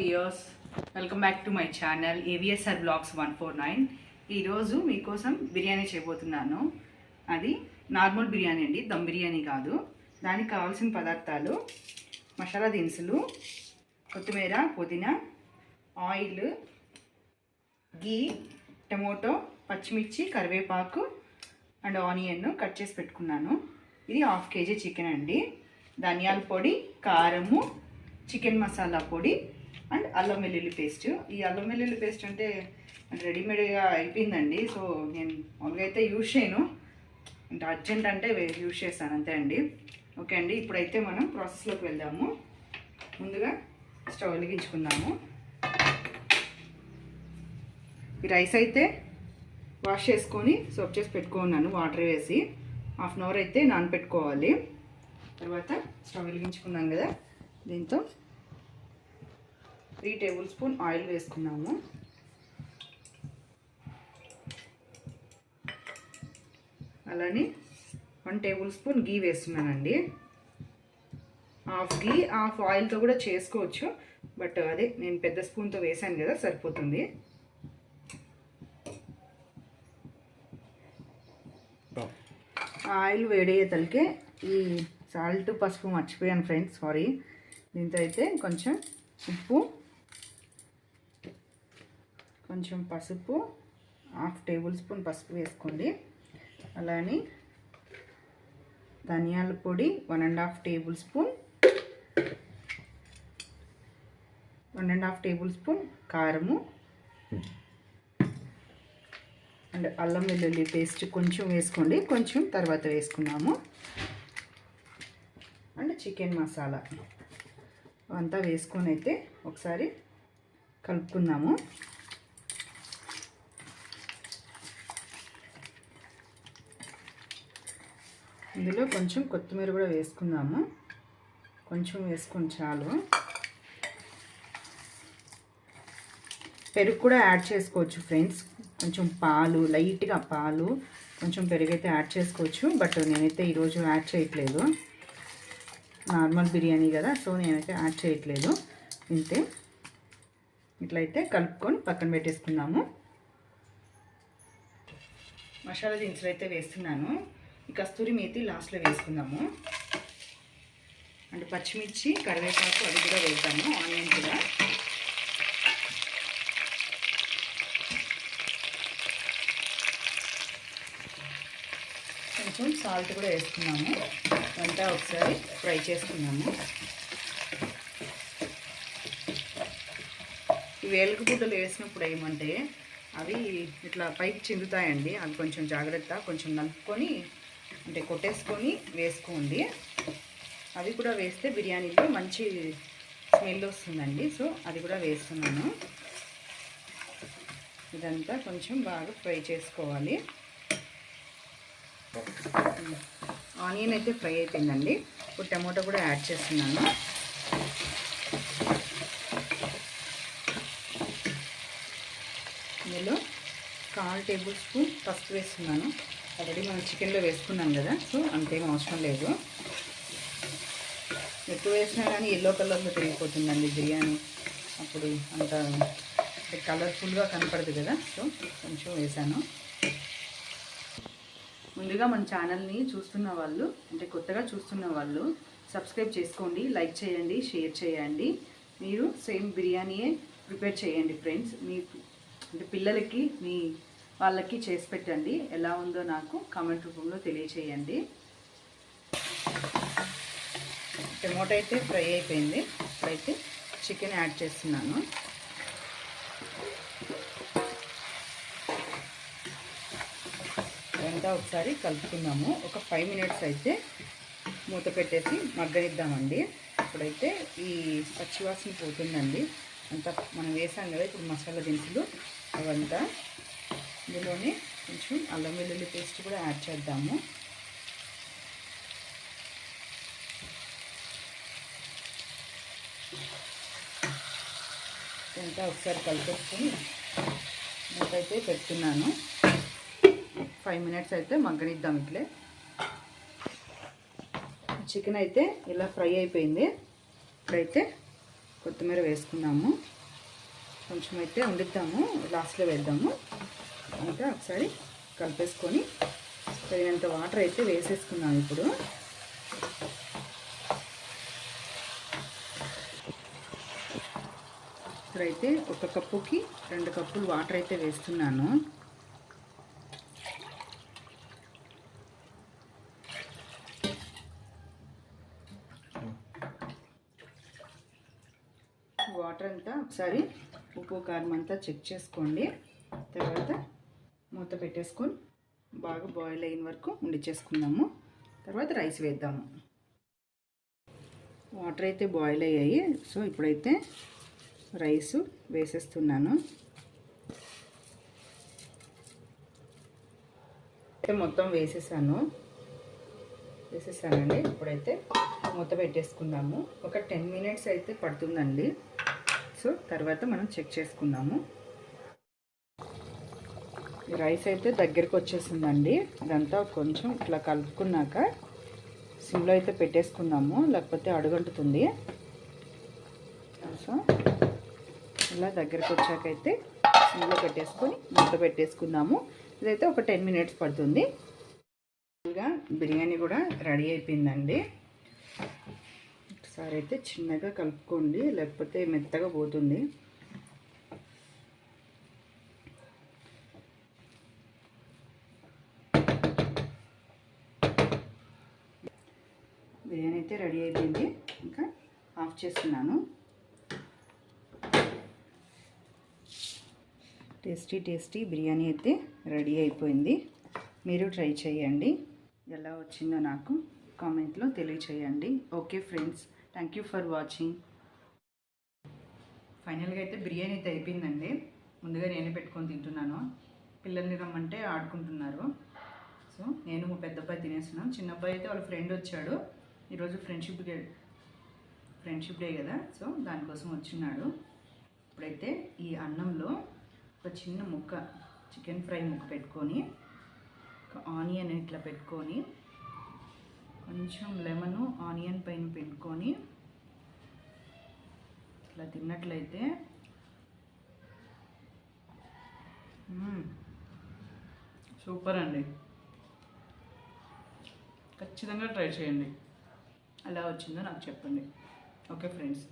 Viewers welcome back to my channel AVSR vlogs one four nine ఈరోజు మీకోసం బిర్యానీ చేయబోతున్నాను. అది నార్మల్ బిర్యానీ అండి దమ్ బిర్యానీ కాదు. దానికి కావాల్సిన పదార్థాలు మసాలా దినుసులు కొత్తిమీర పుదీనా ఆయిల్ గీ టమోటో పచ్చిమిర్చి కరివేపాకు అండ్ ఆనియన్ కట్ చేసి పెట్టుకున్నాను. ఇది హాఫ్ కేజీ చికెన్ అండి. ధనియాల పొడి కారము చికెన్ మసాలా పొడి అండ్ అల్లం వెల్లుల్లి పేస్ట్. ఈ అల్లం వెల్లుల్లి పేస్ట్ అంటే రెడీమేడ్గా అయిపోయిందండి. సో నేను మామూలుగా అయితే యూజ్ చేయను. అంటే అర్జెంట్ అంటే యూజ్ చేస్తాను. అంతే అండి. ఓకే అండి. ఇప్పుడైతే మనం ప్రాసెస్లోకి వెళ్దాము. ముందుగా స్టవ్ వెలిగించుకుందాము. ఈ రైస్ అయితే వాష్ చేసుకొని సోప్ చేసి పెట్టుకున్నాను. వాటర్ వేసి హాఫ్ అన్ అవర్ అయితే నానపెట్టుకోవాలి. తర్వాత స్టవ్ వెలిగించుకున్నాం కదా. దీంతో త్రీ టేబుల్ స్పూన్ ఆయిల్ వేసుకున్నాము. అలానే వన్ టేబుల్ స్పూన్ గీ వేస్తున్నానండి. హాఫ్ గీ హాఫ్ ఆయిల్తో కూడా చేసుకోవచ్చు. బట్ అదే నేను పెద్ద స్పూన్తో వేసాను కదా సరిపోతుంది. ఆయిల్ వేడయ్యేతలకే ఈ సాల్ట్ పసుపు మర్చిపోయాను ఫ్రెండ్స్ సారీ. దీంతో అయితే కొంచెం ఉప్పు కొంచెం పసుపు హాఫ్ టేబుల్ స్పూన్ పసుపు వేసుకోండి. అలానే ధనియాల పొడి one and half tablespoon one and half tablespoon కారము. అండ్ అల్లం వెల్లుల్లి పేస్ట్ కొంచెం వేసుకోండి. కొంచెం తర్వాత వేసుకున్నాము. అండ్ చికెన్ మసాలా అంతా వేసుకొని అయితే ఒకసారి కలుపుకుందాము. ఇందులో కొంచెం కొత్తిమీర కూడా వేసుకుందాము. కొంచెం వేసుకొని చాలు. పెరుగు కూడా యాడ్ చేసుకోవచ్చు ఫ్రెండ్స్. కొంచెం పాలు లైట్గా పాలు కొంచెం పెరుగు అయితే యాడ్ చేసుకోవచ్చు. బట్ నేనైతే ఈరోజు యాడ్ చేయట్లేదు. నార్మల్ బిర్యానీ కదా సో నేనైతే యాడ్ చేయట్లేదు. ఇంతే. ఇట్లయితే కలుపుకొని పక్కన పెట్టేసుకుందాము. మసాలా దినుసులు అయితే వేస్తున్నాను. ఈ కస్తూరి మేతి లాస్ట్లో వేసుకుందాము. అండ్ పచ్చిమిర్చి కరివేపాకు అది కూడా వేద్దాము ఆనియన్ కూడా. కొంచెం సాల్ట్ కూడా వేసుకున్నాము. అంతా ఒకసారి ఫ్రై చేసుకున్నాము. ఈ వేలుగు వేసినప్పుడు ఏమంటే అవి ఇట్లా పైకి చిందుతాయండి. అవి కొంచెం జాగ్రత్త కొంచెం నలుపుకొని అంటే కొట్టేసుకొని వేసుకోండి. అవి కూడా వేస్తే బిర్యానీలో మంచి స్మెల్ వస్తుందండి. సో అది కూడా వేస్తున్నాను. ఇదంతా కొంచెం బాగా ఫ్రై చేసుకోవాలి. ఆనియన్ అయితే ఫ్రై అయిపోయిందండి. ఇప్పుడు టమోటా కూడా యాడ్ చేస్తున్నాను. ఇందులో కాల్ టేబుల్ స్పూన్ పసుపు వేస్తున్నాను. ఆల్రెడీ మనం చికెన్లో వేసుకున్నాం కదా సో అంతేం అవసరం లేదు. ఎక్కువ వేసినా కానీ ఎల్లో కలర్లో తిరిగిపోతుందండి బిర్యానీ. అప్పుడు అంత కలర్ఫుల్గా కనపడదు కదా సో కొంచెం వేసాను. ముందుగా మన ఛానల్ని చూస్తున్న వాళ్ళు అంటే కొత్తగా చూస్తున్న వాళ్ళు సబ్స్క్రైబ్ చేసుకోండి లైక్ చేయండి షేర్ చేయండి. మీరు సేమ్ బిర్యానీయే ప్రిపేర్ చేయండి ఫ్రెండ్స్ మీ అంటే పిల్లలకి మీ వాళ్ళకి చేసి పెట్టండి. ఎలా ఉందో నాకు కామెంట్ రూపంలో తెలియచేయండి. టమోటా అయితే ఫ్రై అయిపోయింది. ఇప్పుడైతే చికెన్ యాడ్ చేస్తున్నాను. ఇదంతా ఒకసారి కలుపుకుందాము. ఒక ఫైవ్ మినిట్స్ అయితే మూత పెట్టేసి మగ్గనిద్దామండి. ఇప్పుడైతే ఈ పచ్చివాసన పోతుందండి. అంతా మనం వేసాం కదా ఇప్పుడు మసాలా దినుసులు అవంతా ఇందులోనే కొంచెం అల్లం వెల్లుల్లి పేస్ట్ కూడా యాడ్ చేద్దాము. ఇదంతా ఒకసారి కలిపేసుకొని మూత అయితే పెడుతున్నాను. ఫైవ్ మినిట్స్ అయితే మగ్గనిద్దాం ఇట్లే. చికెన్ అయితే ఇలా ఫ్రై అయిపోయింది. ఇప్పుడైతే కొత్తిమీర వేసుకున్నాము. కొంచెం అయితే వండుతాము. లాస్ట్లో వేద్దాము. అంతా ఒకసారి కలిపేసుకొని తగినంత వాటర్ అయితే వేసేసుకున్నాను ఇప్పుడు. ఇప్పుడైతే ఒక కప్పుకి రెండు కప్పులు వాటర్ అయితే వేస్తున్నాను. వాటర్ అంతా ఒకసారి ఉప్పు కారం అంతా చెక్ చేసుకోండి. మూత పెట్టేసుకొని బాగా బాయిల్ అయిన వరకు ఉండిచ్చేసుకుందాము. తర్వాత రైస్ వేద్దాము. వాటర్ అయితే బాయిల్ అయ్యాయి. సో ఇప్పుడైతే రైస్ వేసేస్తున్నాను. అయితే మొత్తం వేసేసాను. వేసేసానండి. ఇప్పుడైతే మూత పెట్టేసుకుందాము. ఒక టెన్ మినిట్స్ అయితే పడుతుందండి. సో తర్వాత మనం చెక్ చేసుకుందాము. ఈ రైస్ అయితే దగ్గరికి వచ్చేసిందండి. ఇదంతా కొంచెం ఇట్లా కలుపుకున్నాక సిమ్లో అయితే పెట్టేసుకుందాము. లేకపోతే అడుగంటుతుంది. సో ఇలా దగ్గరికి వచ్చాకైతే సిమ్లో పెట్టేసుకొని మూత పెట్టేసుకుందాము. ఇదైతే ఒక టెన్ మినిట్స్ పడుతుంది. ఇంకా బిర్యానీ కూడా రెడీ అయిపోయిందండి. ఒకసారి అయితే చిన్నగా కలుపుకోండి లేకపోతే మెత్తగా పోతుంది బిర్యానీ అయితే రెడీ అయిపోయింది. ఇంకా ఆఫ్ చేస్తున్నాను. టేస్టీ టేస్టీ బిర్యానీ అయితే రెడీ అయిపోయింది. మీరు ట్రై చేయండి. ఎలా వచ్చిందో నాకు కామెంట్లో తెలియచేయండి. Okay friends thank you for watching. ఫైనల్గా అయితే బిర్యానీ అయితే అయిపోయిందండి. ముందుగా నేనే పెట్టుకొని తింటున్నాను. పిల్లల్ని రమ్మంటే ఆడుకుంటున్నారు. సో నేను మా పెద్ద అబ్బాయి తినేస్తున్నాను చిన్న అబ్బాయి అయితే వాళ్ళ ఫ్రెండ్ వచ్చాడు. ఈరోజు ఫ్రెండ్షిప్ డే ఫ్రెండ్షిప్ డే కదా. సో దానికోసం వచ్చినాడు ఇప్పుడైతే ఈ అన్నంలో ఒక చిన్న ముక్క చికెన్ ఫ్రై ముక్క పెట్టుకొని ఒక ఆనియన్ ఇట్లా పెట్టుకొని కొంచెం లెమను ఆనియన్ పైన పెట్టుకొని ఇట్లా తిన్నట్లయితే సూపర్ అండి. ఖచ్చితంగా ట్రై చేయండి. ఎలా వచ్చిందో నాకు చెప్పండి. Okay friends.